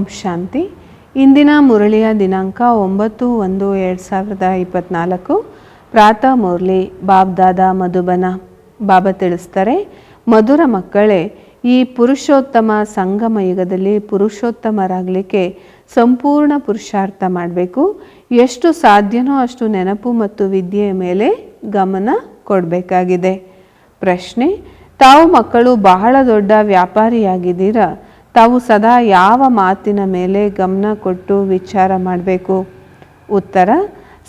ಓಂ ಶಾಂತಿ. ಇಂದಿನ ಮುರಳಿಯ ದಿನಾಂಕ ಒಂಬತ್ತು ಒಂದು ಎರಡು ಸಾವಿರದ ಇಪ್ಪತ್ತ್ನಾಲ್ಕು ಪ್ರಾತಃ ಮುರಳಿ ಬಾಬ್ದಾದ ಮಧುಬನ. ಬಾಬಾ ತಿಳಿಸ್ತಾರೆ, ಮಧುರ ಮಕ್ಕಳೇ, ಈ ಪುರುಷೋತ್ತಮ ಸಂಗಮ ಯುಗದಲ್ಲಿ ಪುರುಷೋತ್ತಮರಾಗಲಿಕ್ಕೆ ಸಂಪೂರ್ಣ ಪುರುಷಾರ್ಥ ಮಾಡಬೇಕು. ಎಷ್ಟು ಸಾಧ್ಯನೋ ಅಷ್ಟು ನೆನಪು ಮತ್ತು ವಿದ್ಯೆಯ ಮೇಲೆ ಗಮನ ಕೊಡಬೇಕಾಗಿದೆ. ಪ್ರಶ್ನೆ, ತಾವು ಮಕ್ಕಳು ಬಹಳ ದೊಡ್ಡ ವ್ಯಾಪಾರಿಯಾಗಿದ್ದೀರಾ? ತಾವು ಸದಾ ಯಾವ ಮಾತಿನ ಮೇಲೆ ಗಮನ ಕೊಟ್ಟು ವಿಚಾರ ಮಾಡಬೇಕು? ಉತ್ತರ,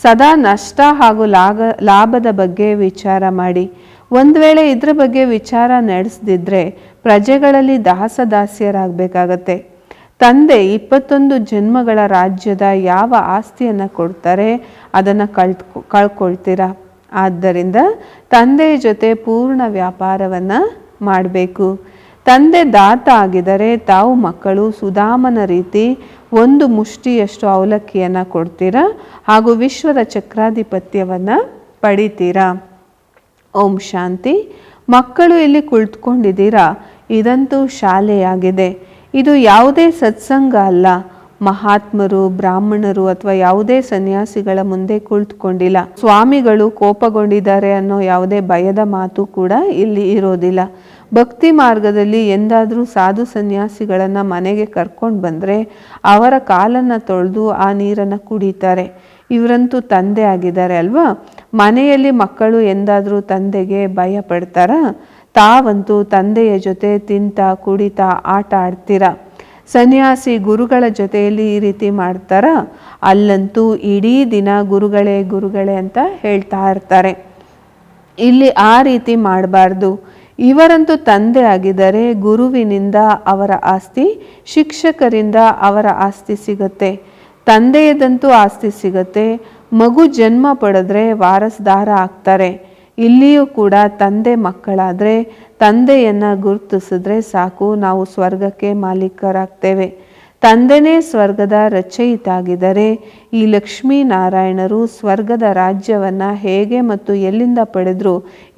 ಸದಾ ನಷ್ಟ ಹಾಗೂ ಲಾಭ ಲಾಭದ ಬಗ್ಗೆ ವಿಚಾರ ಮಾಡಿ. ಒಂದು ವೇಳೆ ಇದ್ರ ಬಗ್ಗೆ ವಿಚಾರ ನಡೆಸದಿದ್ದರೆ ಪ್ರಜೆಗಳಲ್ಲಿ ದಾಸದಾಸ್ಯರಾಗಬೇಕಾಗತ್ತೆ. ತಂದೆ ಇಪ್ಪತ್ತೊಂದು ಜನ್ಮಗಳ ರಾಜ್ಯದ ಯಾವ ಆಸ್ತಿಯನ್ನು ಕೊಡ್ತಾರೆ ಅದನ್ನು ಕಳ್ ಕಳ್ಕೊಳ್ತೀರಾ? ಆದ್ದರಿಂದ ತಂದೆಯ ಜೊತೆ ಪೂರ್ಣ ವ್ಯಾಪಾರವನ್ನು ಮಾಡಬೇಕು. ತಂದೆ ದಾತ ಆಗಿದರೆ ತಾವು ಮಕ್ಕಳು ಸುಧಾಮನ ರೀತಿ ಒಂದು ಮುಷ್ಟಿಯಷ್ಟು ಅವಲಕ್ಕಿಯನ್ನು ಕೊಡ್ತೀರಾ ಹಾಗೂ ವಿಶ್ವದ ಚಕ್ರಾಧಿಪತ್ಯವನ್ನು ಪಡಿತೀರಾ? ಓಂ ಶಾಂತಿ. ಮಕ್ಕಳು ಇಲ್ಲಿ ಕುಳಿತುಕೊಂಡಿದ್ದೀರಾ? ಇದಂತೂ ಶಾಲೆಯಾಗಿದೆ. ಇದು ಯಾವುದೇ ಸತ್ಸಂಗ ಅಲ್ಲ. ಮಹಾತ್ಮರು, ಬ್ರಾಹ್ಮಣರು ಅಥವಾ ಯಾವುದೇ ಸನ್ಯಾಸಿಗಳ ಮುಂದೆ ಕುಳಿತುಕೊಂಡಿಲ್ಲ. ಸ್ವಾಮಿಗಳು ಕೋಪಗೊಂಡಿದ್ದಾರೆ ಅನ್ನೋ ಯಾವುದೇ ಭಯದ ಮಾತು ಕೂಡ ಇಲ್ಲಿ ಇರೋದಿಲ್ಲ. ಭಕ್ತಿ ಮಾರ್ಗದಲ್ಲಿ ಎಂದಾದರೂ ಸಾಧು ಸನ್ಯಾಸಿಗಳನ್ನು ಮನೆಗೆ ಕರ್ಕೊಂಡು ಬಂದರೆ ಅವರ ಕಾಲನ್ನು ತೊಳೆದು ಆ ನೀರನ್ನು ಕುಡಿತಾರೆ. ಇವರಂತೂ ತಂದೆ ಆಗಿದ್ದಾರೆ ಅಲ್ವಾ? ಮನೆಯಲ್ಲಿ ಮಕ್ಕಳು ಎಂದಾದರೂ ತಂದೆಗೆ ಭಯ ಪಡ್ತಾರಾ? ತಾವಂತೂ ತಂದೆಯ ಜೊತೆ ತಿಂತ ಕುಡಿತಾ ಆಟ ಆಡ್ತೀರಾ? ಸನ್ಯಾಸಿ ಗುರುಗಳ ಜೊತೆಯಲ್ಲಿ ಈ ರೀತಿ ಮಾಡ್ತಾರ. ಅಲ್ಲಂತೂ ಇಡೀ ದಿನ ಗುರುಗಳೇ ಗುರುಗಳೇ ಅಂತ ಹೇಳ್ತಾ ಇರ್ತಾರೆ. ಇಲ್ಲಿ ಆ ರೀತಿ ಮಾಡಬಾರ್ದು. ಇವರಂತೂ ತಂದೆ ಆಗಿದ್ದಾರೆ ಗುರುವಿನಿಂದ ಅವರ ಆಸ್ತಿ, ಶಿಕ್ಷಕರಿಂದ ಅವರ ಆಸ್ತಿ ಸಿಗತ್ತೆ. ತಂದೆಯದಂತೂ ಆಸ್ತಿ ಸಿಗತ್ತೆ. ಮಗು ಜನ್ಮ ಪಡೆದ್ರೆ ವಾರಸ್ದಾರ ಆಗ್ತಾರೆ. ಇಲ್ಲಿಯೂ ಕೂಡ ತಂದೆ ಮಕ್ಕಳಾದರೆ ತಂದೆಯನ್ನು ಗುರುತಿಸಿದ್ರೆ ಸಾಕು, ನಾವು ಸ್ವರ್ಗಕ್ಕೆ ಮಾಲೀಕರಾಗ್ತೇವೆ. ತಂದೆನೇ ಸ್ವರ್ಗದ ರಚಯಿತಾಗಿದ್ದರೆ ಈ ಲಕ್ಷ್ಮೀನಾರಾಯಣರು ಸ್ವರ್ಗದ ರಾಜ್ಯವನ್ನು ಹೇಗೆ ಮತ್ತು ಎಲ್ಲಿಂದ ಪಡೆದ್ರು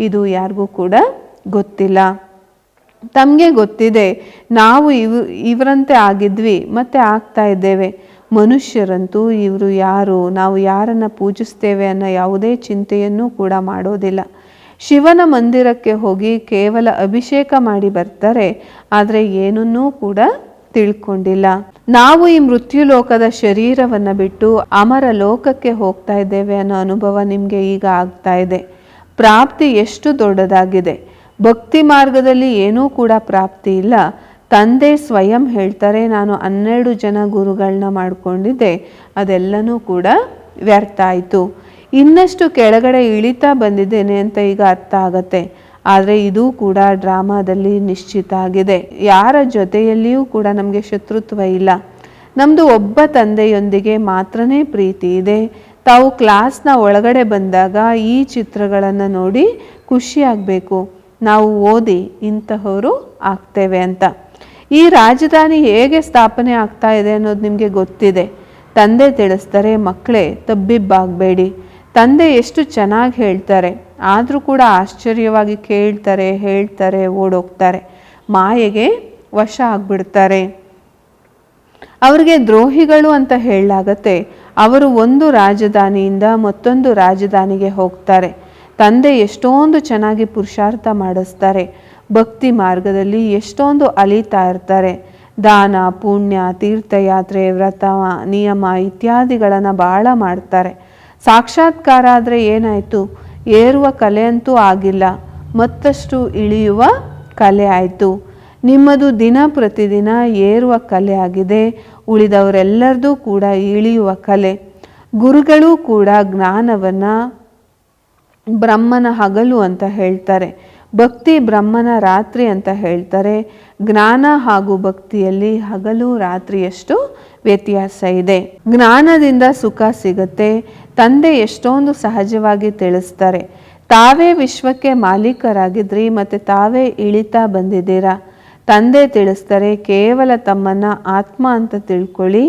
ಇದು ಯಾರಿಗೂ ಕೂಡ ಗೊತ್ತಿಲ್ಲ. ತಮಗೆ ಗೊತ್ತಿದೆ, ನಾವು ಇವ್, ಇವರಂತೆ ಆಗಿದ್ವಿ, ಮತ್ತೆ ಆಗ್ತಾ ಇದ್ದೇವೆ. ಮನುಷ್ಯರಂತೂ ಇವರು ಯಾರು, ನಾವು ಯಾರನ್ನು ಪೂಜಿಸ್ತೇವೆ ಅನ್ನೋ ಯಾವುದೇ ಚಿಂತೆಯನ್ನು ಕೂಡ ಮಾಡೋದಿಲ್ಲ. ಶಿವನ ಮಂದಿರಕ್ಕೆ ಹೋಗಿ ಕೇವಲ ಅಭಿಷೇಕ ಮಾಡಿ ಬರ್ತಾರೆ, ಆದರೆ ಏನನ್ನೂ ಕೂಡ ತಿಳ್ಕೊಂಡಿಲ್ಲ. ನಾವು ಈ ಮೃತ್ಯು ಲೋಕದ ಶರೀರವನ್ನು ಬಿಟ್ಟು ಅಮರ ಲೋಕಕ್ಕೆ ಹೋಗ್ತಾ ಇದ್ದೇವೆ ಅನ್ನೋ ಅನುಭವ ನಿಮಗೆ ಈಗ ಆಗ್ತಾ ಇದೆ. ಪ್ರಾಪ್ತಿ ಎಷ್ಟು ದೊಡ್ಡದಾಗಿದೆ. ಭಕ್ತಿ ಮಾರ್ಗದಲ್ಲಿ ಏನೂ ಕೂಡ ಪ್ರಾಪ್ತಿ ಇಲ್ಲ. ತಂದೆ ಸ್ವಯಂ ಹೇಳ್ತಾರೆ, ನಾನು ಹನ್ನೆರಡು ಜನ ಗುರುಗಳನ್ನ ಮಾಡಿಕೊಂಡಿದ್ದೆ, ಅದೆಲ್ಲನೂ ಕೂಡ ವ್ಯರ್ಥ ಆಯಿತು. ಇನ್ನಷ್ಟು ಕೆಳಗಡೆ ಇಳಿತಾ ಬಂದಿದ್ದೇನೆ ಅಂತ ಈಗ ಅರ್ಥ ಆಗತ್ತೆ. ಆದರೆ ಇದು ಕೂಡ ಡ್ರಾಮಾದಲ್ಲಿ ನಿಶ್ಚಿತ ಆಗಿದೆ. ಯಾರ ಜೊತೆಯಲ್ಲಿಯೂ ಕೂಡ ನಮಗೆ ಶತ್ರುತ್ವ ಇಲ್ಲ. ನಮ್ಮದು ಒಬ್ಬ ತಂದೆಯೊಂದಿಗೆ ಮಾತ್ರನೇ ಪ್ರೀತಿ ಇದೆ. ತಾವು ಕ್ಲಾಸ್ನ ಒಳಗಡೆ ಬಂದಾಗ ಈ ಚಿತ್ರಗಳನ್ನು ನೋಡಿ ಖುಷಿಯಾಗಬೇಕು. ನಾವು ಓದಿ ಇಂತಹವರು ಆಗ್ತೇವೆ ಅಂತ. ಈ ರಾಜಧಾನಿ ಹೇಗೆ ಸ್ಥಾಪನೆ ಆಗ್ತಾ ಇದೆ ಅನ್ನೋದು ನಿಮಗೆ ಗೊತ್ತಿದೆ. ತಂದೆ ತಿಳಿಸ್ತಾರೆ, ಮಕ್ಕಳೇ, ತಬ್ಬಿಬ್ಬಾಗಬೇಡಿ. ತಂದೆ ಎಷ್ಟು ಚೆನ್ನಾಗಿ ಹೇಳ್ತಾರೆ. ಆದರೂ ಕೂಡ ಆಶ್ಚರ್ಯವಾಗಿ ಕೇಳ್ತಾರೆ, ಹೇಳ್ತಾರೆ, ಓಡೋಗ್ತಾರೆ. ಮಾಯೆಗೆ ವಶ ಆಗ್ಬಿಡ್ತಾರೆ. ಅವರಿಗೆ ದ್ರೋಹಿಗಳು ಅಂತ ಹೇಳಲಾಗತ್ತೆ. ಅವರು ಒಂದು ರಾಜಧಾನಿಯಿಂದ ಮತ್ತೊಂದು ರಾಜಧಾನಿಗೆ ಹೋಗ್ತಾರೆ. ತಂದೆ ಎಷ್ಟೊಂದು ಚೆನ್ನಾಗಿ ಪುರುಷಾರ್ಥ ಮಾಡಿಸ್ತಾರೆ. ಭಕ್ತಿ ಮಾರ್ಗದಲ್ಲಿ ಎಷ್ಟೊಂದು ಅಲಿತಾ ಇರ್ತಾರೆ. ದಾನ, ಪುಣ್ಯ, ತೀರ್ಥಯಾತ್ರೆ, ವ್ರತ, ನಿಯಮ ಇತ್ಯಾದಿಗಳನ್ನು ಬಹಳ ಮಾಡ್ತಾರೆ. ಸಾಕ್ಷಾತ್ಕಾರ ಆದರೆ ಏನಾಯಿತು? ಏರುವ ಕಲೆ ಅಂತೂ ಆಗಿಲ್ಲ. ಮತ್ತಷ್ಟು ಇಳಿಯುವ ಕಲೆ ಆಯಿತು. ನಿಮ್ಮದು ದಿನ ಪ್ರತಿದಿನ ಏರುವ ಕಲೆ ಆಗಿದೆ. ಉಳಿದವರೆಲ್ಲರದು ಕೂಡ ಇಳಿಯುವ ಕಲೆ. ಗುರುಗಳು ಕೂಡ ಜ್ಞಾನವನ್ನು ಬ್ರಹ್ಮನ ಹಗಲು ಅಂತ ಹೇಳ್ತಾರೆ. ಭಕ್ತಿ ಬ್ರಹ್ಮನ ರಾತ್ರಿ ಅಂತ ಹೇಳ್ತಾರೆ. ಜ್ಞಾನ ಹಾಗೂ ಭಕ್ತಿಯಲ್ಲಿ ಹಗಲು ರಾತ್ರಿಯಷ್ಟು ವ್ಯತ್ಯಾಸ ಇದೆ. ಜ್ಞಾನದಿಂದ ಸುಖ ಸಿಗುತ್ತೆ. ತಂದೆ ಎಷ್ಟೊಂದು ಸಹಜವಾಗಿ ತಿಳಿಸ್ತಾರೆ. ತಾವೇ ವಿಶ್ವಕ್ಕೆ ಮಾಲೀಕರಾಗಿದ್ರಿ ಮತ್ತು ತಾವೇ ಇಳಿತಾ ಬಂದಿದ್ದೀರಾ? ತಂದೆ ತಿಳಿಸ್ತಾರೆ, ಕೇವಲ ತಮ್ಮನ್ನು ಆತ್ಮ ಅಂತ ತಿಳ್ಕೊಳ್ಳಿ.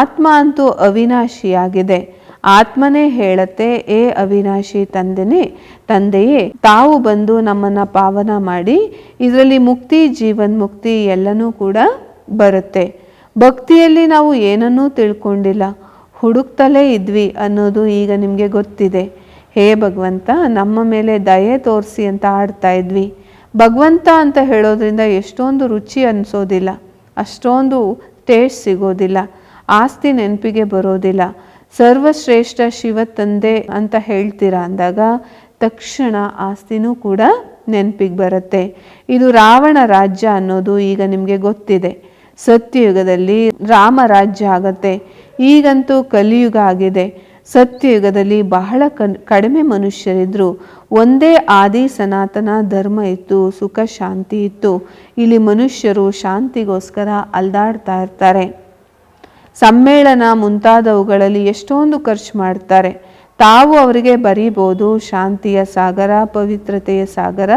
ಆತ್ಮ ಅಂತೂ ಅವಿನಾಶಿಯಾಗಿದೆ. ಆತ್ಮನೇ ಹೇಳತ್ತೆ, ಏ ಅವಿನಾಶಿ ತಂದೆನೇ, ತಂದೆಯೇ, ತಾವು ಬಂದು ನಮ್ಮನ್ನ ಪಾವನ ಮಾಡಿ, ಇದರಲ್ಲಿ ಮುಕ್ತಿ, ಜೀವನ್ ಮುಕ್ತಿ ಎಲ್ಲನೂ ಕೂಡ ಬರುತ್ತೆ. ಭಕ್ತಿಯಲ್ಲಿ ನಾವು ಏನನ್ನೂ ತಿಳ್ಕೊಂಡಿಲ್ಲ. ಹುಡುಕ್ತಲೇ ಇದ್ವಿ ಅನ್ನೋದು ಈಗ ನಿಮಗೆ ಗೊತ್ತಿದೆ. ಹೇ ಭಗವಂತ, ನಮ್ಮ ಮೇಲೆ ದಯೆ ತೋರಿಸಿ ಅಂತ ಆಡ್ತಾ ಇದ್ವಿ. ಭಗವಂತ ಅಂತ ಹೇಳೋದ್ರಿಂದ ಎಷ್ಟೊಂದು ರುಚಿ ಅನಿಸೋದಿಲ್ಲ. ಅಷ್ಟೊಂದು ಟೇಸ್ಟ್ ಸಿಗೋದಿಲ್ಲ. ಆಸ್ತಿ ನೆನಪಿಗೆ ಬರೋದಿಲ್ಲ. ಸರ್ವಶ್ರೇಷ್ಠ ಶಿವ ತಂದೆ ಅಂತ ಹೇಳ್ತೀರಾ ಅಂದಾಗ, ತಕ್ಷಣ ಆಸ್ತಿನೂ ಕೂಡ ನೆನಪಿಗೆ ಬರುತ್ತೆ. ಇದು ರಾವಣ ರಾಜ್ಯ ಅನ್ನೋದು ಈಗ ನಿಮಗೆ ಗೊತ್ತಿದೆ. ಸತ್ಯಯುಗದಲ್ಲಿ ರಾಮ ರಾಜ್ಯ ಆಗತ್ತೆ. ಈಗಂತೂ ಕಲಿಯುಗ ಆಗಿದೆ. ಸತ್ಯಯುಗದಲ್ಲಿ ಬಹಳ ಕಡಿಮೆ ಮನುಷ್ಯರಿದ್ರು ಒಂದೇ ಆದಿ ಸನಾತನ ಧರ್ಮ ಇತ್ತು, ಸುಖ, ಶಾಂತಿ ಇತ್ತು. ಇಲ್ಲಿ ಮನುಷ್ಯರು ಶಾಂತಿಗೋಸ್ಕರ ಅಲ್ದಾಡ್ತಾ ಇರ್ತಾರೆ. ಸಮ್ಮೇಳನ ಮುಂತಾದವುಗಳಲ್ಲಿ ಎಷ್ಟೊಂದು ಖರ್ಚು ಮಾಡ್ತಾರೆ. ತಾವು ಅವರಿಗೆ ಬರೀಬೋದು ಶಾಂತಿಯ ಸಾಗರ, ಪವಿತ್ರತೆಯ ಸಾಗರ,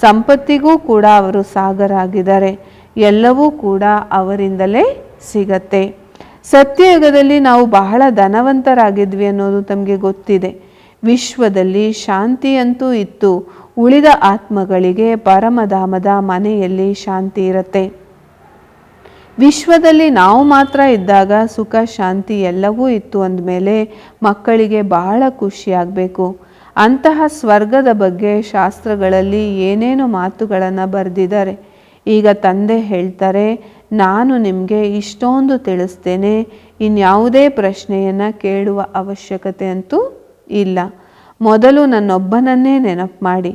ಸಂಪತ್ತಿಗೂ ಕೂಡ ಅವರು ಸಾಗರ ಆಗಿದ್ದಾರೆ ಎಲ್ಲವೂ ಕೂಡ ಅವರಿಂದಲೇ ಸಿಗತ್ತೆ. ಸತ್ಯಯುಗದಲ್ಲಿ ನಾವು ಬಹಳ ಧನವಂತರಾಗಿದ್ವಿ ಅನ್ನೋದು ತಮಗೆ ಗೊತ್ತಿದೆ. ವಿಶ್ವದಲ್ಲಿ ಶಾಂತಿಯಂತೂ ಇತ್ತು. ಉಳಿದ ಆತ್ಮಗಳಿಗೆ ಪರಮಧಾಮದ ಮನೆಯಲ್ಲಿ ಶಾಂತಿ ಇರುತ್ತೆ. ವಿಶ್ವದಲ್ಲಿ ನಾವು ಮಾತ್ರ ಇದ್ದಾಗ ಸುಖ, ಶಾಂತಿ ಎಲ್ಲವೂ ಇತ್ತು ಅಂದಮೇಲೆ ಮಕ್ಕಳಿಗೆ ಬಹಳ ಖುಷಿಯಾಗಬೇಕು ಅಂತಹ ಸ್ವರ್ಗದ ಬಗ್ಗೆ ಶಾಸ್ತ್ರಗಳಲ್ಲಿ ಏನೇನು ಮಾತುಗಳನ್ನು ಬರೆದಿದ್ದಾರೆ. ಈಗ ತಂದೆ ಹೇಳ್ತಾರೆ, ನಾನು ನಿಮಗೆ ಇಷ್ಟೊಂದು ತಿಳಿಸ್ತೇನೆ, ಇನ್ಯಾವುದೇ ಪ್ರಶ್ನೆಯನ್ನು ಕೇಳುವ ಅವಶ್ಯಕತೆ ಅಂತೂ ಇಲ್ಲ. ಮೊದಲು ನನ್ನೊಬ್ಬನನ್ನೇ ನೆನಪು ಮಾಡಿ.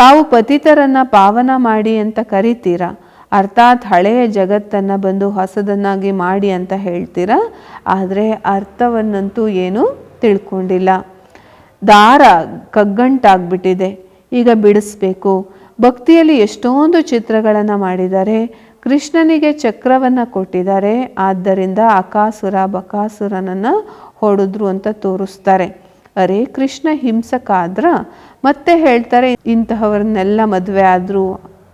ತಾವು ಪತಿತರನ್ನು ಪಾವನ ಮಾಡಿ ಅಂತ ಕರಿತೀರಾ? ಅರ್ಥಾತ್ ಹಳೆಯ ಜಗತ್ತನ್ನು ಬಂದು ಹೊಸದನ್ನಾಗಿ ಮಾಡಿ ಅಂತ ಹೇಳ್ತೀರಾ? ಆದರೆ ಅರ್ಥವನ್ನಂತೂ ಏನು ತಿಳ್ಕೊಂಡಿಲ್ಲ. ದಾರ ಕಗ್ಗಂಟಾಗ್ಬಿಟ್ಟಿದೆ. ಈಗ ಬಿಡಿಸ್ಬೇಕು. ಭಕ್ತಿಯಲ್ಲಿ ಎಷ್ಟೊಂದು ಚಿತ್ರಗಳನ್ನು ಮಾಡಿದ್ದಾರೆ. ಕೃಷ್ಣನಿಗೆ ಚಕ್ರವನ್ನು ಕೊಟ್ಟಿದ್ದಾರೆ. ಆದ್ದರಿಂದ ಅಕಾಸುರ ಬಕಾಸುರನನ್ನು ಹೊಡೆದ್ರು ಅಂತ ತೋರಿಸ್ತಾರೆ. ಅರೆ ಕೃಷ್ಣ ಹಿಂಸಕ ಆದ್ರ ಮತ್ತೆ ಹೇಳ್ತಾರೆ ಇಂತಹವ್ರನ್ನೆಲ್ಲ ಮದುವೆ ಆದರು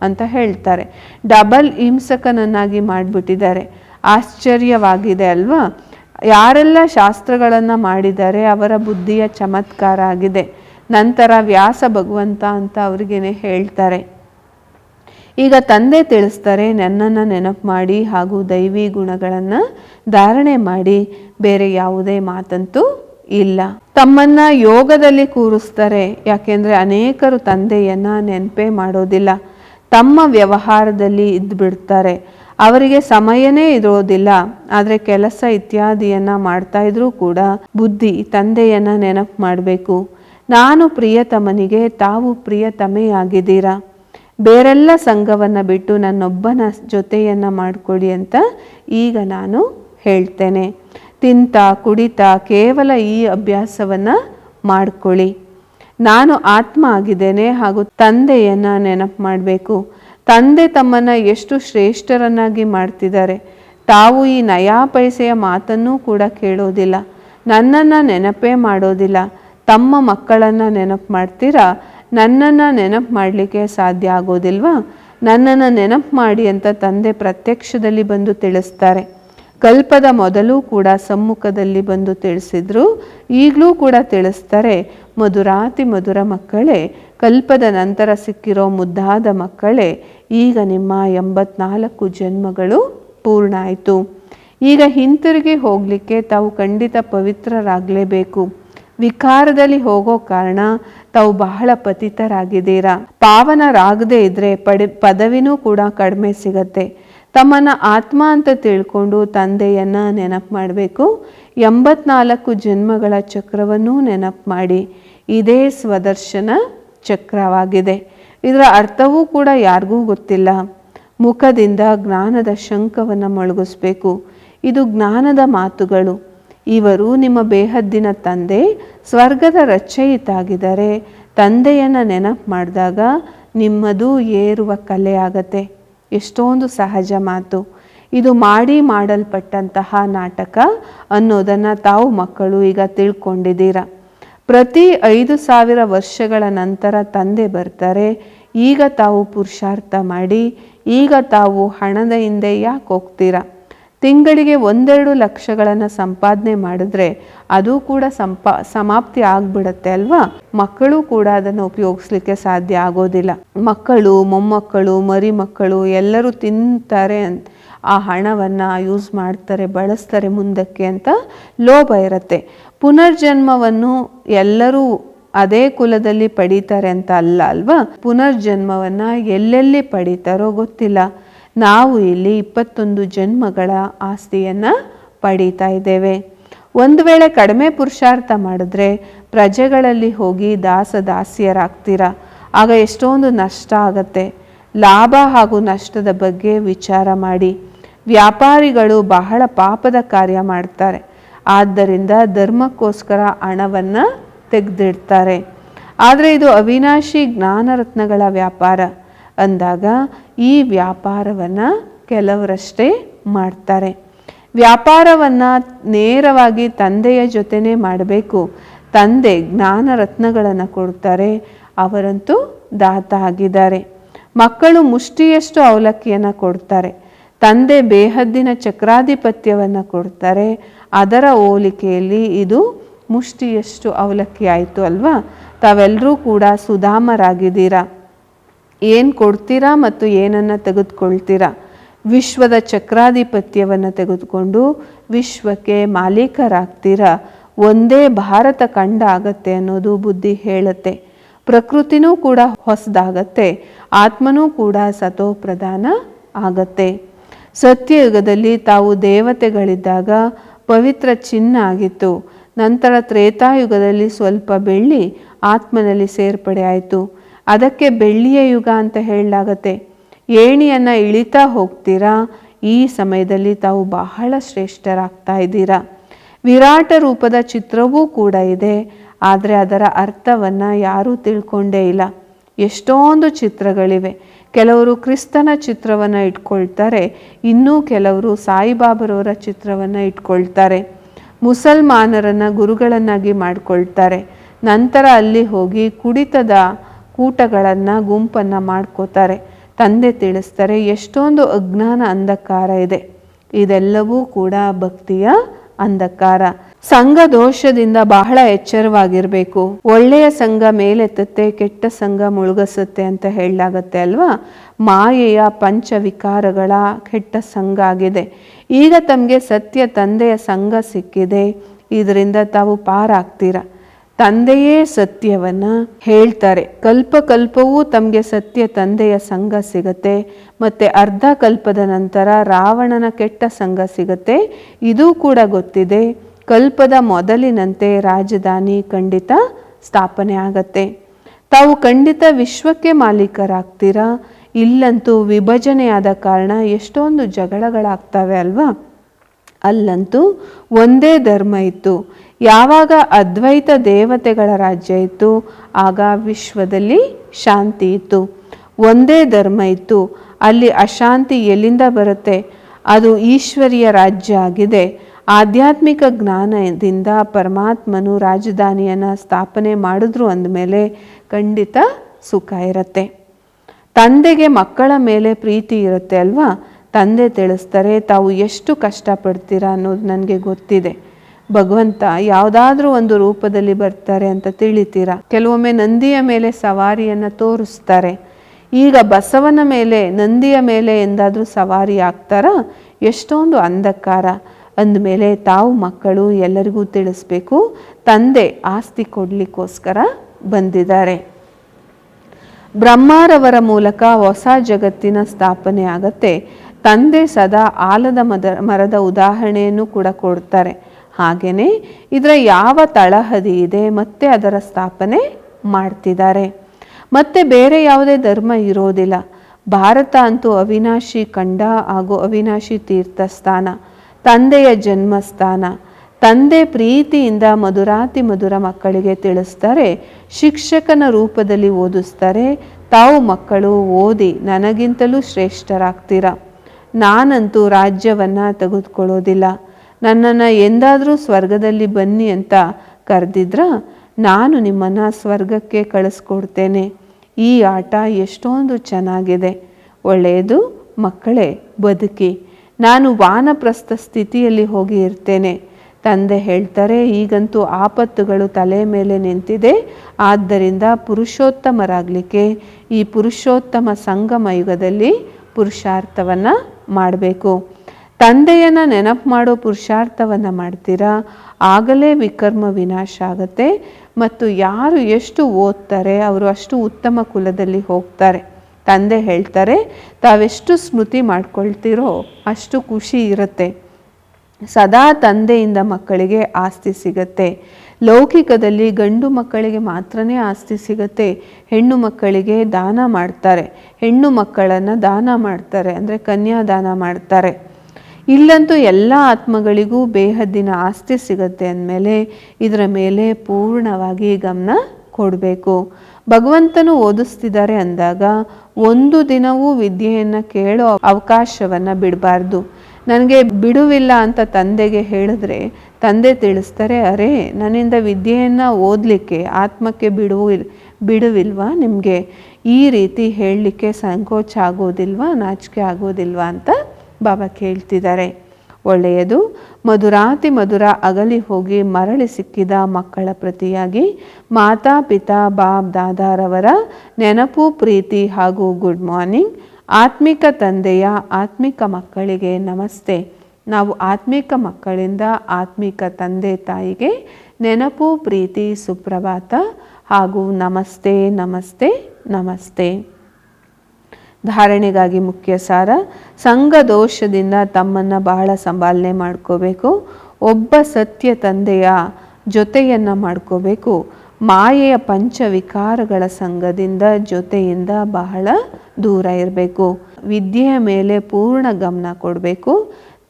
ಅಂತ ಹೇಳ್ತಾರೆ. ಡಬಲ್ ಹಿಂಸಕನನ್ನಾಗಿ ಮಾಡಿಬಿಟ್ಟಿದ್ದಾರೆ. ಆಶ್ಚರ್ಯವಾಗಿದೆ ಅಲ್ವಾ? ಯಾರೆಲ್ಲ ಶಾಸ್ತ್ರಗಳನ್ನು ಮಾಡಿದ್ದಾರೆ ಅವರ ಬುದ್ಧಿಯ ಚಮತ್ಕಾರ ಆಗಿದೆ. ನಂತರ ವ್ಯಾಸ ಭಗವಂತ ಅಂತ ಅವ್ರಿಗೇನೆ ಹೇಳ್ತಾರೆ. ಈಗ ತಂದೆ ತಿಳಿಸ್ತಾರೆ, ನನ್ನನ್ನು ನೆನಪು ಮಾಡಿ ಹಾಗೂ ದೈವಿ ಗುಣಗಳನ್ನು ಧಾರಣೆ ಮಾಡಿ, ಬೇರೆ ಯಾವುದೇ ಮಾತಂತೂ ಇಲ್ಲ. ತಮ್ಮನ್ನ ಯೋಗದಲ್ಲಿ ಕೂರಿಸ್ತಾರೆ, ಯಾಕೆಂದ್ರೆ ಅನೇಕರು ತಂದೆಯನ್ನ ನೆನಪೇ ಮಾಡೋದಿಲ್ಲ. ತಮ್ಮ ವ್ಯವಹಾರದಲ್ಲಿ ಇದ್ದು ಬಿಡ್ತಾರೆ ಅವರಿಗೆ ಸಮಯನೇ ಇರೋದಿಲ್ಲ. ಆದರೆ ಕೆಲಸ ಇತ್ಯಾದಿಯನ್ನ ಮಾಡ್ತಾ ಇದ್ರೂ ಕೂಡ ಬುದ್ಧಿ ತಂದೆಯನ್ನ ನೆನಪು ಮಾಡಬೇಕು. ನಾನು ಪ್ರಿಯತಮನಿಗೆ ತಾವು ಪ್ರಿಯತಮೆಯಾಗಿದ್ದೀರಾ? ಬೇರೆಲ್ಲ ಸಂಘವನ್ನು ಬಿಟ್ಟು ನನ್ನೊಬ್ಬನ ಜೊತೆಯನ್ನು ಮಾಡಿಕೊಡಿ ಅಂತ ಈಗ ನಾನು ಹೇಳ್ತೇನೆ. ತಿಂತ ಕುಡಿತ ಕೇವಲ ಈ ಅಭ್ಯಾಸವನ್ನು ಮಾಡ್ಕೊಳ್ಳಿ. ನಾನು ಆತ್ಮ ಆಗಿದ್ದೇನೆ ಹಾಗೂ ತಂದೆಯನ್ನು ನೆನಪು ಮಾಡಬೇಕು. ತಂದೆ ತಮ್ಮನ್ನು ಎಷ್ಟು ಶ್ರೇಷ್ಠರನ್ನಾಗಿ ಮಾಡ್ತಿದ್ದಾರೆ. ತಾವು ಈ ನಯಾ ಪೈಸೆಯ ಮಾತನ್ನೂ ಕೂಡ ಕೇಳೋದಿಲ್ಲ. ನನ್ನನ್ನು ನೆನಪೇ ಮಾಡೋದಿಲ್ಲ. ತಮ್ಮ ಮಕ್ಕಳನ್ನು ನೆನಪು ಮಾಡ್ತೀರಾ? ನನ್ನನ್ನು ನೆನಪು ಮಾಡಲಿಕ್ಕೆ ಸಾಧ್ಯ ಆಗೋದಿಲ್ವಾ? ನನ್ನನ್ನು ನೆನಪು ಮಾಡಿ ಅಂತ ತಂದೆ ಪ್ರತ್ಯಕ್ಷದಲ್ಲಿ ಬಂದು ತಿಳಿಸ್ತಾರೆ. ಕಲ್ಪದ ಮೊದಲು ಕೂಡ ಸಮ್ಮುಖದಲ್ಲಿ ಬಂದು ತಿಳಿಸಿದ್ರು, ಈಗಲೂ ಕೂಡ ತಿಳಿಸ್ತಾರೆ, ಮಧುರಾತಿ ಮಧುರ ಮಕ್ಕಳೇ, ಕಲ್ಪದ ನಂತರ ಸಿಕ್ಕಿರೋ ಮುದ್ದಾದ ಮಕ್ಕಳೇ, ಈಗ ನಿಮ್ಮ ಎಂಬತ್ನಾಲ್ಕು ಜನ್ಮಗಳು ಪೂರ್ಣ ಆಯಿತು ಈಗ ಹಿಂತಿರುಗಿ ಹೋಗಲಿಕ್ಕೆ ತಾವು ಖಂಡಿತ ಪವಿತ್ರರಾಗಲೇಬೇಕು. ವಿಕಾರದಲ್ಲಿ ಹೋಗೋ ಕಾರಣ ತಾವು ಬಹಳ ಪತಿತರಾಗಿದ್ದೀರಾ. ಪಾವನರಾಗದೇ ಇದ್ರೆ ಪಡಿ, ಪದವಿನೂ ಕೂಡ ಕಡಿಮೆ ಸಿಗತ್ತೆ. ತಮ್ಮನ್ನ ಆತ್ಮ ಅಂತ ತಿಳ್ಕೊಂಡು ತಂದೆಯನ್ನು ನೆನಪು ಮಾಡಬೇಕು. ಎಂಬತ್ನಾಲ್ಕು ಜನ್ಮಗಳ ಚಕ್ರವನ್ನು ನೆನಪು ಮಾಡಿ. ಇದೇ ಸ್ವದರ್ಶನ ಚಕ್ರವಾಗಿದೆ. ಇದರ ಅರ್ಥವೂ ಕೂಡ ಯಾರಿಗೂ ಗೊತ್ತಿಲ್ಲ. ಮುಖದಿಂದ ಜ್ಞಾನದ ಶಂಕವನ್ನು ಮೊಳಗಿಸ್ಬೇಕು. ಇದು ಜ್ಞಾನದ ಮಾತುಗಳು. ಇವರು ನಿಮ್ಮ ಬೇಹದ್ದಿನ ತಂದೆ, ಸ್ವರ್ಗದ ರಚಯಿತಾಗಿದ್ದಾರೆ ತಂದೆಯನ್ನು ನೆನಪು ಮಾಡಿದಾಗ ನಿಮ್ಮದು ಏರುವ ಕಲೆ ಆಗತ್ತೆ. ಎಷ್ಟೊಂದು ಸಹಜ ಮಾತು. ಇದು ಮಾಡಿ ಮಾಡಲ್ಪಟ್ಟಂತಹ ನಾಟಕ ಅನ್ನೋದನ್ನು ತಾವು ಮಕ್ಕಳು ಈಗ ತಿಳ್ಕೊಂಡಿದ್ದೀರ. ಪ್ರತಿ ಐದು ಸಾವಿರ ವರ್ಷಗಳ ನಂತರ ತಂದೆ ಬರ್ತಾರೆ, ಈಗ ತಾವು ಪುರುಷಾರ್ಥ ಮಾಡಿ, ಈಗ ತಾವು ಹಣದ ಹಿಂದೆ ಯಾಕೆ ಹೋಗ್ತೀರಾ? ತಿಂಗಳಿಗೆ ಒಂದೆರಡು ಲಕ್ಷಗಳನ್ನು ಸಂಪಾದನೆ ಮಾಡಿದ್ರೆ ಅದು ಕೂಡ ಸಂಪಾ, ಸಮಾಪ್ತಿ ಆಗ್ಬಿಡತ್ತೆ ಅಲ್ವಾ? ಮಕ್ಕಳು ಕೂಡ ಅದನ್ನು ಉಪಯೋಗಿಸ್ಲಿಕ್ಕೆ ಸಾಧ್ಯ ಆಗೋದಿಲ್ಲ. ಮಕ್ಕಳು, ಮೊಮ್ಮಕ್ಕಳು ಮರಿ ಮಕ್ಕಳು ಎಲ್ಲರೂ ತಿಂತಾರೆ ಆ ಹಣವನ್ನು ಯೂಸ್ ಮಾಡ್ತಾರೆ, ಬಳಸ್ತಾರೆ ಮುಂದಕ್ಕೆ ಅಂತ ಲೋಭ ಇರುತ್ತೆ. ಪುನರ್ಜನ್ಮವನ್ನು ಎಲ್ಲರೂ ಅದೇ ಕುಲದಲ್ಲಿ ಪಡೀತಾರೆ ಅಂತ ಅಲ್ಲ ಅಲ್ವಾ? ಪುನರ್ಜನ್ಮವನ್ನು ಎಲ್ಲೆಲ್ಲಿ ಪಡೀತಾರೋ ಗೊತ್ತಿಲ್ಲ. ನಾವು ಇಲ್ಲಿ ಇಪ್ಪತ್ತೊಂದು ಜನ್ಮಗಳ ಆಸ್ತಿಯನ್ನು ಪಡೀತಾ ಇದ್ದೇವೆ. ಒಂದು ವೇಳೆ ಕಡಿಮೆ ಪುರುಷಾರ್ಥ ಮಾಡಿದ್ರೆ ಪ್ರಜೆಗಳಲ್ಲಿ ಹೋಗಿ ದಾಸ ದಾಸಿಯರಾಗ್ತೀರ? ಆಗ ಎಷ್ಟೊಂದು ನಷ್ಟ ಆಗತ್ತೆ. ಲಾಭ ಹಾಗೂ ನಷ್ಟದ ಬಗ್ಗೆ ವಿಚಾರ ಮಾಡಿ. ವ್ಯಾಪಾರಿಗಳು ಬಹಳ ಪಾಪದ ಕಾರ್ಯ ಮಾಡ್ತಾರೆ. ಆದ್ದರಿಂದ ಧರ್ಮಕ್ಕೋಸ್ಕರ ಹಣವನ್ನು ತೆಗೆದಿಡ್ತಾರೆ. ಆದರೆ ಇದು ಅವಿನಾಶಿ ಜ್ಞಾನರತ್ನಗಳ ವ್ಯಾಪಾರ. ಅಂದಾಗ ಈ ವ್ಯಾಪಾರವನ್ನು ಕೆಲವರಷ್ಟೇ ಮಾಡ್ತಾರೆ. ವ್ಯಾಪಾರವನ್ನು ನೇರವಾಗಿ ತಂದೆಯ ಜೊತೆನೇ ಮಾಡಬೇಕು. ತಂದೆ ಜ್ಞಾನ ರತ್ನಗಳನ್ನು ಕೊಡ್ತಾರೆ, ಅವರಂತೂ ದಾತ ಆಗಿದ್ದಾರೆ. ಮಕ್ಕಳು ಮುಷ್ಟಿಯಷ್ಟು ಅವಲಕ್ಕಿಯನ್ನು ಕೊಡ್ತಾರೆ. ತಂದೆ ಬೇಹದ್ದಿನ ಚಕ್ರಾಧಿಪತ್ಯವನ್ನು ಕೊಡ್ತಾರೆ. ಅದರ ಹೋಲಿಕೆಯಲ್ಲಿ ಇದು ಮುಷ್ಟಿಯಷ್ಟು ಅವಲಕ್ಕಿ ಆಯಿತು ಅಲ್ವಾ? ತಾವೆಲ್ಲರೂ ಕೂಡ ಸುಧಾಮರಾಗಿದ್ದೀರಾ? ಏನು ಕೊಡ್ತೀರಾ ಮತ್ತು ಏನನ್ನು ತೆಗೆದುಕೊಳ್ತೀರಾ? ವಿಶ್ವದ ಚಕ್ರಾಧಿಪತ್ಯವನ್ನು ತೆಗೆದುಕೊಂಡು ವಿಶ್ವಕ್ಕೆ ಮಾಲೀಕರಾಗ್ತೀರಾ? ಒಂದೇ ಭಾರತ ಕಂಡ ಆಗತ್ತೆ ಅನ್ನೋದು ಬುದ್ಧಿ ಹೇಳುತ್ತೆ. ಪ್ರಕೃತಿನೂ ಕೂಡ ಹೊಸದಾಗತ್ತೆ, ಆತ್ಮನೂ ಕೂಡ ಸತೋ ಪ್ರಧಾನ ಆಗತ್ತೆ. ಸತ್ಯಯುಗದಲ್ಲಿ ತಾವು ದೇವತೆಗಳಿದ್ದಾಗ ಪವಿತ್ರ ಚಿನ್ನ ಆಗಿತ್ತು. ನಂತರ ತ್ರೇತಾಯುಗದಲ್ಲಿ ಸ್ವಲ್ಪ ಬೆಳ್ಳಿ ಆತ್ಮನಲ್ಲಿ ಸೇರ್ಪಡೆ ಆಯಿತು. ಅದಕ್ಕೆ ಬೆಳ್ಳಿಯ ಯುಗ ಅಂತ ಹೇಳಲಾಗತ್ತೆ. ಏಣಿಯನ್ನು ಇಳಿತಾ ಹೋಗ್ತೀರಾ? ಈ ಸಮಯದಲ್ಲಿ ತಾವು ಬಹಳ ಶ್ರೇಷ್ಠರಾಗ್ತಾ ಇದ್ದೀರಾ. ವಿರಾಟ ರೂಪದ ಚಿತ್ರವೂ ಕೂಡ ಇದೆ. ಆದರೆ ಅದರ ಅರ್ಥವನ್ನು ಯಾರೂ ತಿಳ್ಕೊಂಡೇ ಇಲ್ಲ. ಎಷ್ಟೊಂದು ಚಿತ್ರಗಳಿವೆ. ಕೆಲವರು ಕ್ರಿಸ್ತನ ಚಿತ್ರವನ್ನು ಇಟ್ಕೊಳ್ತಾರೆ. ಇನ್ನೂ ಕೆಲವರು ಸಾಯಿಬಾಬರವರ ಚಿತ್ರವನ್ನು ಇಟ್ಕೊಳ್ತಾರೆ. ಮುಸಲ್ಮಾನರನ್ನು ಗುರುಗಳನ್ನಾಗಿ ಮಾಡಿಕೊಳ್ತಾರೆ. ನಂತರ ಅಲ್ಲಿ ಹೋಗಿ ಕುಡಿತದ ಕೂಟಗಳನ್ನು ಗುಂಪನ್ನು ಮಾಡ್ಕೋತಾರೆ. ತಂದೆ ತಿಳಿಸ್ತಾರೆ, ಎಷ್ಟೊಂದು ಅಜ್ಞಾನ ಅಂಧಕಾರ ಇದೆ. ಇದೆಲ್ಲವೂ ಕೂಡ ಭಕ್ತಿಯ ಅಂಧಕಾರ. ಸಂಘ ದೋಷದಿಂದ ಬಹಳ ಎಚ್ಚರವಾಗಿರಬೇಕು. ಒಳ್ಳೆಯ ಸಂಘ ಮೇಲೆತ್ತತ್ತೆ, ಕೆಟ್ಟ ಸಂಘ ಮುಳುಗಸುತ್ತೆ ಅಂತ ಹೇಳಲಾಗತ್ತೆ ಅಲ್ವಾ? ಮಾಯೆಯ ಪಂಚವಿಕಾರಗಳ ಕೆಟ್ಟ ಸಂಘ ಆಗಿದೆ. ಈಗ ತಮಗೆ ಸತ್ಯ ತಂದೆಯ ಸಂಘ ಸಿಕ್ಕಿದೆ. ಇದರಿಂದ ತಾವು ಪಾರಾಗ್ತೀರ? ತಂದೆಯೇ ಸತ್ಯವನ್ನ ಹೇಳ್ತಾರೆ. ಕಲ್ಪ ಕಲ್ಪವೂ ತಮಗೆ ಸತ್ಯ ತಂದೆಯ ಸಂಘ ಸಿಗತ್ತೆ. ಮತ್ತೆ ಅರ್ಧ ಕಲ್ಪದ ನಂತರ ರಾವಣನ ಕೆಟ್ಟ ಸಂಘ ಸಿಗತ್ತೆ. ಇದು ಕೂಡ ಗೊತ್ತಿದೆ. ಕಲ್ಪದ ಮೊದಲಿನಂತೆ ರಾಜಧಾನಿ ಖಂಡಿತ ಸ್ಥಾಪನೆ ಆಗತ್ತೆ. ತಾವು ಖಂಡಿತ ವಿಶ್ವಕ್ಕೆ ಮಾಲೀಕರಾಗ್ತೀರಾ? ಇಲ್ಲಂತೂ ವಿಭಜನೆಯಾದ ಕಾರಣ ಎಷ್ಟೊಂದು ಜಗಳಗಳಾಗ್ತವೆ ಅಲ್ವಾ? ಅಲ್ಲಂತೂ ಒಂದೇ ಧರ್ಮ ಇತ್ತು. ಯಾವಾಗ ಅದ್ವೈತ ದೇವತೆಗಳ ರಾಜ್ಯ ಇತ್ತು? ಆಗ ವಿಶ್ವದಲ್ಲಿ ಶಾಂತಿ ಇತ್ತು. ಒಂದೇ ಧರ್ಮ ಇತ್ತು. ಅಲ್ಲಿ ಅಶಾಂತಿ ಎಲ್ಲಿಂದ ಬರುತ್ತೆ? ಅದು ಈಶ್ವರಿಯ ರಾಜ್ಯ ಆಗಿದೆ. ಆಧ್ಯಾತ್ಮಿಕ ಜ್ಞಾನದಿಂದ ಪರಮಾತ್ಮನು ರಾಜಧಾನಿಯನ್ನು ಸ್ಥಾಪನೆ ಮಾಡಿದ್ರು ಅಂದಮೇಲೆ ಖಂಡಿತ ಸುಖ ಇರುತ್ತೆ. ತಂದೆಗೆ ಮಕ್ಕಳ ಮೇಲೆ ಪ್ರೀತಿ ಇರುತ್ತೆ ಅಲ್ವಾ? ತಂದೆ ತಿಳಿಸ್ತಾರೆ, ತಾವು ಎಷ್ಟು ಕಷ್ಟಪಡ್ತೀರಾ ಅನ್ನೋದು ನನಗೆ ಗೊತ್ತಿದೆ. ಭಗವಂತ ಯಾವುದಾದ್ರೂ ಒಂದು ರೂಪದಲ್ಲಿ ಬರ್ತಾರೆ ಅಂತ ತಿಳಿತೀರಾ? ಕೆಲವೊಮ್ಮೆ ನಂದಿಯ ಮೇಲೆ ಸವಾರಿಯನ್ನು ತೋರಿಸ್ತಾರೆ. ಈಗ ಬಸವನ ಮೇಲೆ, ನಂದಿಯ ಮೇಲೆ ಎಂದಾದರೂ ಸವಾರಿ ಆಗ್ತಾರಾ? ಎಷ್ಟೊಂದು ಅಂಧಕಾರ. ಅಂದಮೇಲೆ ತಾವು ಮಕ್ಕಳು ಎಲ್ಲರಿಗೂ ತಿಳಿಸ್ಬೇಕು, ತಂದೆ ಆಸ್ತಿ ಕೊಡಲಿಕ್ಕೋಸ್ಕರ ಬಂದಿದ್ದಾರೆ. ಬ್ರಹ್ಮಾರವರ ಮೂಲಕ ಹೊಸ ಜಗತ್ತಿನ ಸ್ಥಾಪನೆ ಆಗತ್ತೆ. ತಂದೆ ಸದಾ ಆಲದ ಮದ ಮರದ ಉದಾಹರಣೆಯನ್ನು ಕೂಡ ಕೊಡ್ತಾರೆ. ಹಾಗೆಯೇ ಇದರ ಯಾವ ತಳಹದಿ ಇದೆ ಮತ್ತೆ ಅದರ ಸ್ಥಾಪನೆ ಮಾಡ್ತಿದ್ದಾರೆ. ಮತ್ತೆ ಬೇರೆ ಯಾವುದೇ ಧರ್ಮ ಇರೋದಿಲ್ಲ. ಭಾರತ ಅಂತೂ ಅವಿನಾಶಿ ಖಂಡ ಹಾಗೂ ಅವಿನಾಶಿ ತೀರ್ಥಸ್ಥಾನ ತಂದೆಯ ಜನ್ಮಸ್ಥಾನ ತಂದೆ ಪ್ರೀತಿಯಿಂದ ಮಧುರಾತಿ ಮಧುರ ಮಕ್ಕಳಿಗೆ ತಿಳಿಸ್ತಾರೆ, ಶಿಕ್ಷಕನ ರೂಪದಲ್ಲಿ ಓದಿಸ್ತಾರೆ, ತಾವು ಮಕ್ಕಳು ಓದಿ ನನಗಿಂತಲೂ ಶ್ರೇಷ್ಠರಾಗ್ತೀರ? ನಾನಂತೂ ರಾಜ್ಯವನ್ನು ತೆಗೆದುಕೊಳ್ಳೋದಿಲ್ಲ. ನನ್ನನ್ನು ಎಂದಾದರೂ ಸ್ವರ್ಗದಲ್ಲಿ ಬನ್ನಿ ಅಂತ ಕರೆದಿದ್ರ ನಾನು ನಿಮ್ಮನ್ನು ಸ್ವರ್ಗಕ್ಕೆ ಕಳಿಸ್ಕೊಡ್ತೇನೆ. ಈ ಆಟ ಎಷ್ಟೊಂದು ಚೆನ್ನಾಗಿದೆ. ಒಳ್ಳೆಯದು ಮಕ್ಕಳೇ, ಬದುಕಿ. ನಾನು ವಾನಪ್ರಸ್ಥ ಸ್ಥಿತಿಯಲ್ಲಿ ಹೋಗಿ ಇರ್ತೇನೆ. ತಂದೆ ಹೇಳ್ತಾರೆ, ಈಗಂತೂ ಆಪತ್ತುಗಳು ತಲೆ ಮೇಲೆ ನಿಂತಿದೆ. ಆದ್ದರಿಂದ ಪುರುಷೋತ್ತಮರಾಗಲಿಕ್ಕೆ ಈ ಪುರುಷೋತ್ತಮ ಸಂಗಮ ಯುಗದಲ್ಲಿ ಪುರುಷಾರ್ಥವನ್ನು ಮಾಡಬೇಕು. ತಂದೆಯನ್ನು ನೆನಪು ಮಾಡೋ ಪುರುಷಾರ್ಥವನ್ನು ಮಾಡ್ತೀರಾ? ಆಗಲೇ ವಿಕರ್ಮ ವಿನಾಶ ಆಗುತ್ತೆ. ಮತ್ತು ಯಾರು ಎಷ್ಟು ಓದ್ತಾರೆ, ಅವರು ಅಷ್ಟು ಉತ್ತಮ ಕುಲದಲ್ಲಿ ಹೋಗ್ತಾರೆ. ತಂದೆ ಹೇಳ್ತಾರೆ, ತಾವೆಷ್ಟು ಸ್ಮೃತಿ ಮಾಡ್ಕೊಳ್ತೀರೋ ಅಷ್ಟು ಖುಷಿ ಇರುತ್ತೆ. ಸದಾ ತಂದೆಯಿಂದ ಮಕ್ಕಳಿಗೆ ಆಸ್ತಿ ಸಿಗತ್ತೆ. ಲೌಕಿಕದಲ್ಲಿ ಗಂಡು ಮಕ್ಕಳಿಗೆ ಮಾತ್ರನೇ ಆಸ್ತಿ ಸಿಗತ್ತೆ. ಹೆಣ್ಣು ಮಕ್ಕಳಿಗೆ ದಾನ ಮಾಡ್ತಾರೆ. ಹೆಣ್ಣು ಮಕ್ಕಳನ್ನು ದಾನ ಮಾಡ್ತಾರೆ. ಅಂದರೆ ಕನ್ಯಾದಾನ ಮಾಡ್ತಾರೆ. ಇಲ್ಲಂತೂ ಎಲ್ಲ ಆತ್ಮಗಳಿಗೂ ಬೇಹದ್ದಿನ ಆಸ್ತಿ ಸಿಗುತ್ತೆ ಅಂದಮೇಲೆ ಇದರ ಮೇಲೆ ಪೂರ್ಣವಾಗಿ ಗಮನ ಕೊಡಬೇಕು. ಭಗವಂತನು ಓದಿಸ್ತಿದ್ದಾರೆ ಅಂದಾಗ ಒಂದು ದಿನವೂ ವಿದ್ಯೆಯನ್ನು ಕೇಳೋ ಅವಕಾಶವನ್ನು ಬಿಡಬಾರ್ದು. ನನಗೆ ಬಿಡುವಿಲ್ಲ ಅಂತ ತಂದೆಗೆ ಹೇಳಿದ್ರೆ ತಂದೆ ತಿಳಿಸ್ತಾರೆ, ಅರೇ, ನನ್ನಿಂದ ವಿದ್ಯೆಯನ್ನು ಓದಲಿಕ್ಕೆ, ಆತ್ಮಕ್ಕೆ ಬಿಡುವ ಬಿಡುವಿಲ್ವಾ ನಿಮಗೆ? ಈ ರೀತಿ ಹೇಳಲಿಕ್ಕೆ ಸಂಕೋಚ ಆಗೋದಿಲ್ವಾ, ನಾಚಿಕೆ ಆಗೋದಿಲ್ವಾ? ಅಂತ ಬಾಬಾ ಕೇಳ್ತಿದ್ದಾರೆ ಒಳ್ಳೆಯದು, ಮಧುರಾತಿ ಮಧುರ ಅಗಲಿ ಹೋಗಿ ಮರಳಿ ಸಿಕ್ಕಿದ ಮಕ್ಕಳ ಪ್ರತಿಯಾಗಿ ಮಾತಾ ಪಿತಾ ಬಾಬ್ ದಾದಾರವರ ನೆನಪು, ಪ್ರೀತಿ ಹಾಗೂ ಗುಡ್ ಮಾರ್ನಿಂಗ್. ಆತ್ಮಿಕ ತಂದೆಯ ಆತ್ಮಿಕ ಮಕ್ಕಳಿಗೆ ನಮಸ್ತೆ. ನಾವು ಆತ್ಮಿಕ ಮಕ್ಕಳಿಂದ ಆತ್ಮಿಕ ತಂದೆ ತಾಯಿಗೆ ನೆನಪು, ಪ್ರೀತಿ, ಸುಪ್ರಭಾತ ಹಾಗೂ ನಮಸ್ತೆ ನಮಸ್ತೆ ನಮಸ್ತೆ. ಧಾರಣೆಗಾಗಿ ಮುಖ್ಯ ಸಾರ, ಸಂಘ ದೋಷದಿಂದ ತಮ್ಮನ್ನು ಬಹಳ ಸಂಭಾಲನೆ ಮಾಡ್ಕೋಬೇಕು. ಒಬ್ಬ ಸತ್ಯ ತಂದೆಯ ಜೊತೆಯನ್ನು ಮಾಡ್ಕೋಬೇಕು. ಮಾಯೆಯ ಪಂಚವಿಕಾರಗಳ ಸಂಘದಿಂದ ಜೊತೆಯಿಂದ ಬಹಳ ದೂರ ಇರಬೇಕು. ವಿದ್ಯೆಯ ಮೇಲೆ ಪೂರ್ಣ ಗಮನ ಕೊಡಬೇಕು.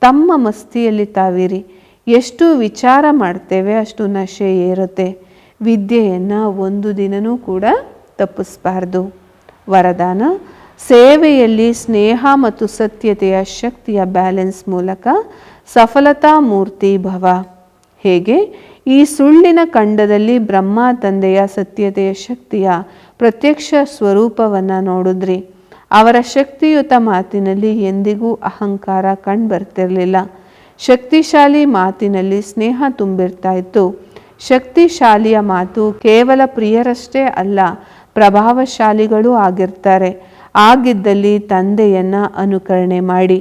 ತಮ್ಮ ಮಸ್ತಿಯಲ್ಲಿ ತಾವಿರಿ. ಎಷ್ಟು ವಿಚಾರ ಮಾಡ್ತೇವೆ ಅಷ್ಟು ನಶೆ ಏರುತ್ತೆ. ವಿದ್ಯೆಯನ್ನು ಒಂದು ದಿನನೂ ಕೂಡ ತಪ್ಪಿಸಬಾರ್ದು. ವರದಾನ ಸೇವೆಯಲ್ಲಿ ಸ್ನೇಹ ಮತ್ತು ಸತ್ಯತೆಯ ಶಕ್ತಿಯ ಬ್ಯಾಲೆನ್ಸ್ ಮೂಲಕ ಸಫಲತಾ ಮೂರ್ತಿ ಭವ. ಹೇಗೆ? ಈ ಸುಳ್ಳಿನ ಖಂಡದಲ್ಲಿ ಬ್ರಹ್ಮ ತಂದೆಯ ಸತ್ಯತೆಯ ಶಕ್ತಿಯ ಪ್ರತ್ಯಕ್ಷ ಸ್ವರೂಪವನ್ನು ನೋಡಿದ್ರಿ. ಅವರ ಶಕ್ತಿಯುತ ಮಾತಿನಲ್ಲಿ ಎಂದಿಗೂ ಅಹಂಕಾರ ಕಂಡು ಶಕ್ತಿಶಾಲಿ ಮಾತಿನಲ್ಲಿ ಸ್ನೇಹ ತುಂಬಿರ್ತಾ ಇತ್ತು. ಶಕ್ತಿಶಾಲಿಯ ಮಾತು ಕೇವಲ ಪ್ರಿಯರಷ್ಟೇ ಅಲ್ಲ, ಪ್ರಭಾವಶಾಲಿಗಳೂ ಆಗಿರ್ತಾರೆ. ಆಗಿದ್ದಲ್ಲಿ ತಂದೆಯನ್ನು ಅನುಕರಣೆ ಮಾಡಿ.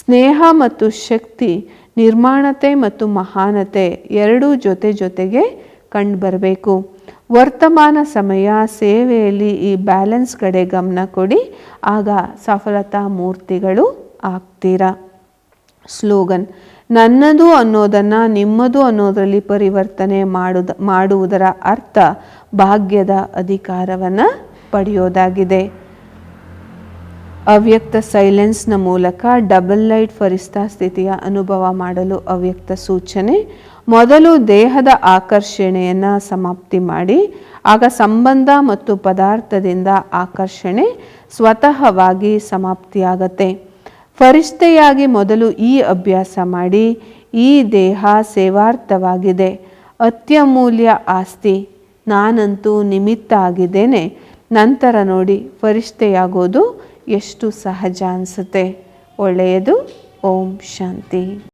ಸ್ನೇಹ ಮತ್ತು ಶಕ್ತಿ, ನಿರ್ಮಾಣತೆ ಮತ್ತು ಮಹಾನತೆ ಎರಡೂ ಜೊತೆ ಜೊತೆಗೆ ಕಂಡುಬರಬೇಕು. ವರ್ತಮಾನ ಸಮಯ, ಸೇವೆಯಲ್ಲಿ ಈ ಬ್ಯಾಲೆನ್ಸ್ ಕಡೆ ಗಮನ ಕೊಡಿ. ಆಗ ಸಫಲತಾ ಮೂರ್ತಿಗಳು ಆಗ್ತೀರಾ? ಸ್ಲೋಗನ್, ನನ್ನದು ಅನ್ನೋದನ್ನು ನಿಮ್ಮದು ಅನ್ನೋದರಲ್ಲಿ ಪರಿವರ್ತನೆ ಮಾಡುದ, ಮಾಡುವುದರ ಅರ್ಥ ಭಾಗ್ಯದ ಅಧಿಕಾರವನ್ನು ಪಡೆಯೋದಾಗಿದೆ. ಅವ್ಯಕ್ತ ಸೈಲೆನ್ಸ್ನ ಮೂಲಕ ಡಬಲ್ ಲೈಟ್ ಫರಿಸ್ತಾ ಸ್ಥಿತಿಯ ಅನುಭವ ಮಾಡಲು ಅವ್ಯಕ್ತ ಸೂಚನೆ. ಮೊದಲು ದೇಹದ ಆಕರ್ಷಣೆಯನ್ನು ಸಮಾಪ್ತಿ ಮಾಡಿ, ಆಗ ಸಂಬಂಧ ಮತ್ತು ಪದಾರ್ಥದಿಂದ ಆಕರ್ಷಣೆ ಸ್ವತಃವಾಗಿ ಸಮಾಪ್ತಿಯಾಗತ್ತೆ. ಫರಿಷ್ಠೆಯಾಗಿ ಮೊದಲು ಈ ಅಭ್ಯಾಸ ಮಾಡಿ, ಈ ದೇಹ ಸೇವಾರ್ಥವಾಗಿದೆ, ಅತ್ಯಮೂಲ್ಯ ಆಸ್ತಿ, ನಾನಂತೂ ನಿಮಿತ್ತ ಆಗಿದ್ದೇನೆ. ನಂತರ ನೋಡಿ ಫರಿಷ್ಠೆಯಾಗೋದು ಎಷ್ಟು ಸಹಜ ಅನಿಸುತ್ತೆ? ಒಳ್ಳೆಯದು ಓಂ ಶಾಂತಿ.